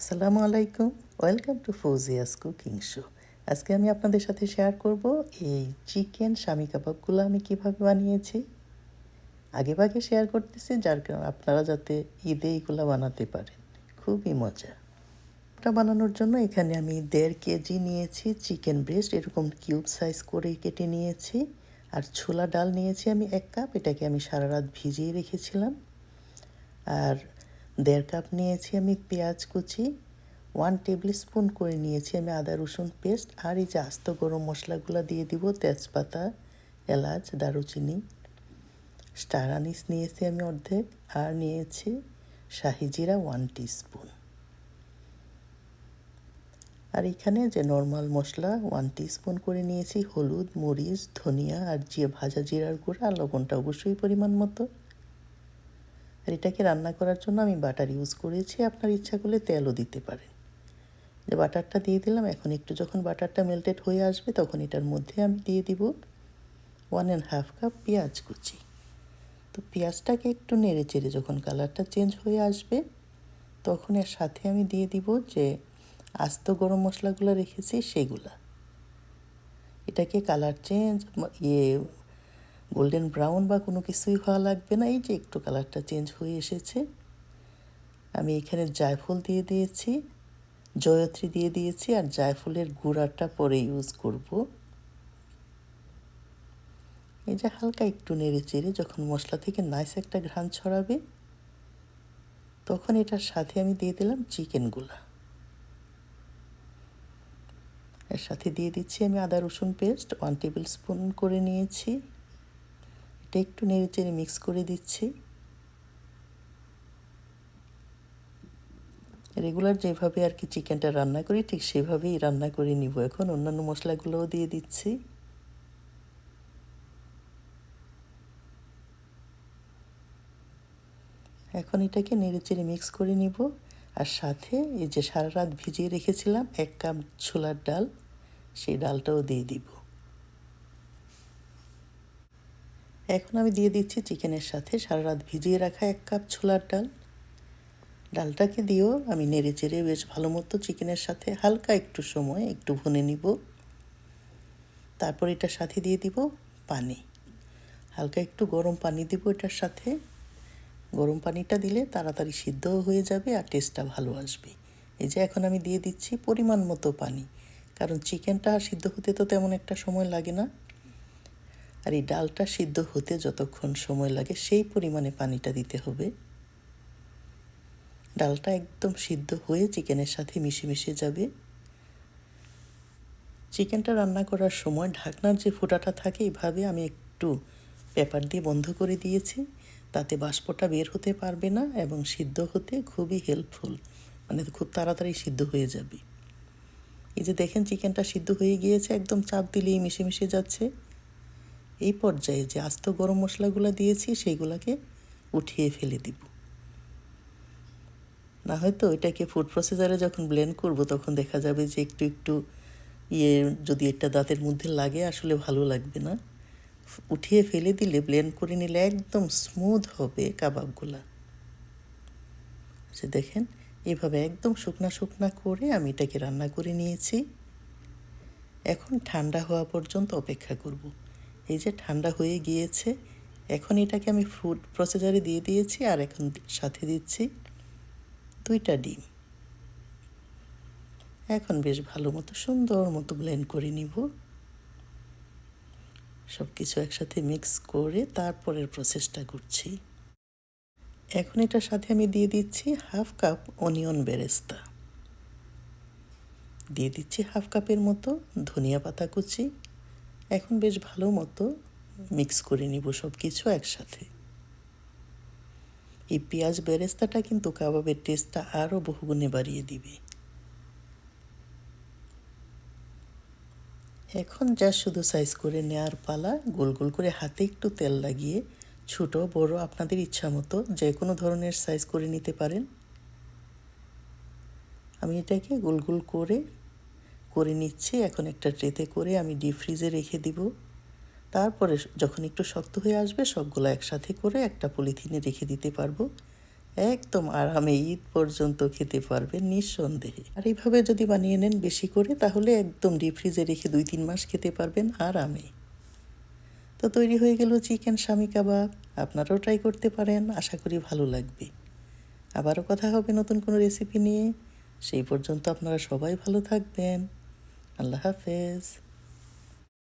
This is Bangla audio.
আসসালামু আলাইকুম। Welcome to Fauzia's cooking show আজকে আমি আপনাদের সাথে শেয়ার করব এই চিকেন স্বামী কাবাবগুলো আমি কীভাবে বানিয়েছি। আগে ভাগে শেয়ার করতেছি, যার কারণে আপনারা যাতে ঈদে এইগুলো বানাতে পারেন। খুবই মজা। এটা বানানোর জন্য এখানে আমি দেড় কেজি নিয়েছি চিকেন ব্রেস্ট এরকম কিউব সাইজ করে কেটে নিয়েছি। আর ছোলা ডাল নিয়েছি আমি এক কাপ এটাকে আমি সারা রাত ভিজিয়ে রেখেছিলাম। আর দেড় কাপ নিয়েছি আমি পেঁয়াজ কুচি ওয়ান টেবিল স্পুন করে নিয়েছি আমি আদা, রসুন পেস্ট আর এই যে আস্ত গরম মশলাগুলো দিয়ে দিব, তেজপাতা, এলাচ, দারুচিনি স্টার আনিস নিয়েছি আমি অর্ধেক, আর নিয়েছি শাহি জিরা ওয়ান স্পুন আর এখানে যে নর্মাল মশলা ওয়ান স্পুন করে নিয়েছি হলুদ, মরিচ, ধনিয়া, আর যে ভাজা জিরার গুঁড়া লবণটা অবশ্যই পরিমাণ মতো। আর এটাকে রান্না করার জন্য আমি বাটার ইউজ করেছি। আপনার ইচ্ছা করলে তেলও দিতে পারেন। যে বাটারটা দিয়ে দিলাম, এখন একটু যখন বাটারটা মেল্টেড হয়ে আসবে, তখন এটার মধ্যে আমি দিয়ে দিব ওয়ান অ্যান্ড হাফ কাপ পেঁয়াজ কুচি। তো পেঁয়াজটাকে একটু নেড়ে চেড়ে যখন কালারটা চেঞ্জ হয়ে আসবে, তখন এর সাথে আমি দিয়ে দিব যে আস্ত গরম মশলাগুলো রেখেছি, সেগুলা। এটাকে কালার চেঞ্জ ইয়ে গোল্ডেন ব্রাউন বা কোনো কিছুই হওয়া লাগবে না। এই যে একটু কালারটা চেঞ্জ হয়ে এসেছে। আমি এখানে জায়ফল দিয়ে দিয়েছি জয়ত্রী দিয়ে দিয়েছি আর জায়ফলের গুঁড়াটা পরে ইউজ করব। এই যে হালকা একটু নেড়ে চেড়ে যখন মশলা থেকে নাইস একটা ঘ্রাণ ছড়াবে, তখন এটার সাথে আমি দিয়ে দিলাম চিকেনগুলা এর সাথে দিয়ে দিচ্ছি আমি আদা রসুন পেস্ট ওয়ান টেবিল স্পুন করে নিয়েছি। এটা একটু নেড়ে চেড়ে মিক্স করে দিচ্ছি। রেগুলার যেভাবে আর কি চিকেনটা রান্না করি, ঠিক সেভাবেই রান্না করে নিব। এখন অন্যান্য মশলাগুলোও দিয়ে দিচ্ছি। এখন এটাকে নেড়ে চেড়ে মিক্স করে নিব। আর সাথে এই যে সারা রাত ভিজিয়ে রেখেছিলাম, এক কাপ ছোলার ডাল, সেই ডালটাও দিয়ে দিব। এখন আমি দিয়ে দিচ্ছি চিকেনের সাথে সারা রাত ভিজিয়ে রাখা এক কাপ ছোলার ডাল। ডালটাকে দিয়েও আমি নেড়ে চেড়ে বেশ ভালো মতো চিকেনের সাথে হালকা একটু সময়, একটু ভুনে নিব। তারপর এটার সাথে দিয়ে দিব পানি। হালকা একটু গরম পানি দিব এটার সাথে। গরম পানিটা দিলে তাড়াতাড়ি সিদ্ধও হয়ে যাবে আর টেস্টটা ভালো আসবে। এই যে এখন আমি দিয়ে দিচ্ছি পরিমাণ মতো পানি। কারণ চিকেনটা সিদ্ধ হতে তো তেমন একটা সময় লাগে না। আর এই ডালটা সিদ্ধ হতে যতক্ষণ সময় লাগে সেই পরিমাণে পানিটা দিতে হবে। ডালটা একদম সিদ্ধ হয়ে চিকেনের সাথে মিশে মিশে যাবে। চিকেনটা রান্না করার সময় ঢাকনার যে ফোঁটাটা থাকে এভাবে আমি একটু পেপার দিয়ে বন্ধ করে দিয়েছি। তাতে বাষ্পটা বের হতে পারবে না এবং সিদ্ধ হতে খুবই হেল্পফুল মানে খুব তাড়াতাড়ি সিদ্ধ হয়ে যাবে। এই যে দেখেন চিকেনটা সিদ্ধ হয়ে গিয়েছে, একদম চাপ দিলেই মিশে মিশে যাচ্ছে। এই পর্যায়ে যে আস্ত গরম মশলাগুলো দিয়েছি, সেইগুলোকে উঠিয়ে ফেলে দিব। না হয়তো এটাকে ফুড প্রসেসারে যখন ব্লেন্ড করব, তখন দেখা যাবে যে একটু একটু ইয়ে যদি এটা দাঁতের মধ্যে লাগে, আসলে ভালো লাগবে না। উঠিয়ে ফেলে দিলে ব্লেন্ড করে নিলে একদম স্মুথ হবে কাবাবগুলা। যে দেখেন, এভাবে একদম শুকনা শুকনা করে আমি এটাকে রান্না করে নিয়েছি। এখন ঠান্ডা হওয়া পর্যন্ত অপেক্ষা করব। এই যে ঠান্ডা হয়ে গিয়েছে, এখন এটাকে আমি ফুড প্রসেসারে দিয়ে দিয়েছি আর এখন সাথে দিচ্ছি দুইটা ডিম। এখন বেশ ভালো মতো, সুন্দর মতো ব্লেন্ড করে নিব। সব কিছু একসাথে মিক্স করে তারপরের প্রসেসটা করছি। এখন এটার সাথে আমি দিয়ে দিচ্ছি হাফ কাপ অনিয়ন বেরেস্তা। দিয়ে দিচ্ছি হাফ কাপের মতো ধনিয়া পাতা কুচি। এখন বেশ ভালো মতো মিক্স করে নিব সব কিছু একসাথে। এই পেঁয়াজ বেরেস্তাটা কিন্তু কাবাবের টেস্টটা আরও বহুগুণে বাড়িয়ে দিবে। এখন যা শুধু সাইজ করে নেওয়ার পালা, গোল গোল করে হাতে একটু তেল লাগিয়ে, ছোট, বড়, আপনাদের ইচ্ছা মতো যে কোনো ধরনের সাইজ করে নিতে পারেন। আমি এটাকে গোল গোল করে করে নিচ্ছি, এখন একটা ট্রেতে করে আমি ডিপ ফ্রিজে রেখে দিব। তারপরে যখন একটু শক্ত হয়ে আসবে, সবগুলো একসাথে করে একটা পলিথিনে রেখে দিতে পারব। একদম আরামে ঈদ পর্যন্ত খেতে পারবেন নিঃসন্দেহে। আর এইভাবে যদি বানিয়ে নেন বেশি করে, তাহলে একদম ডিপ ফ্রিজে রেখে দুই তিন মাস খেতে পারবেন আরামে। তো তৈরি হয়ে গেল চিকেন স্বামী কাবাব। আপনারাও ট্রাই করতে পারেন, আশা করি ভালো লাগবে। আবারও কথা হবে নতুন কোনো রেসিপি নিয়ে। সেই পর্যন্ত আপনারা সবাই ভালো থাকবেন। Allah Hafiz.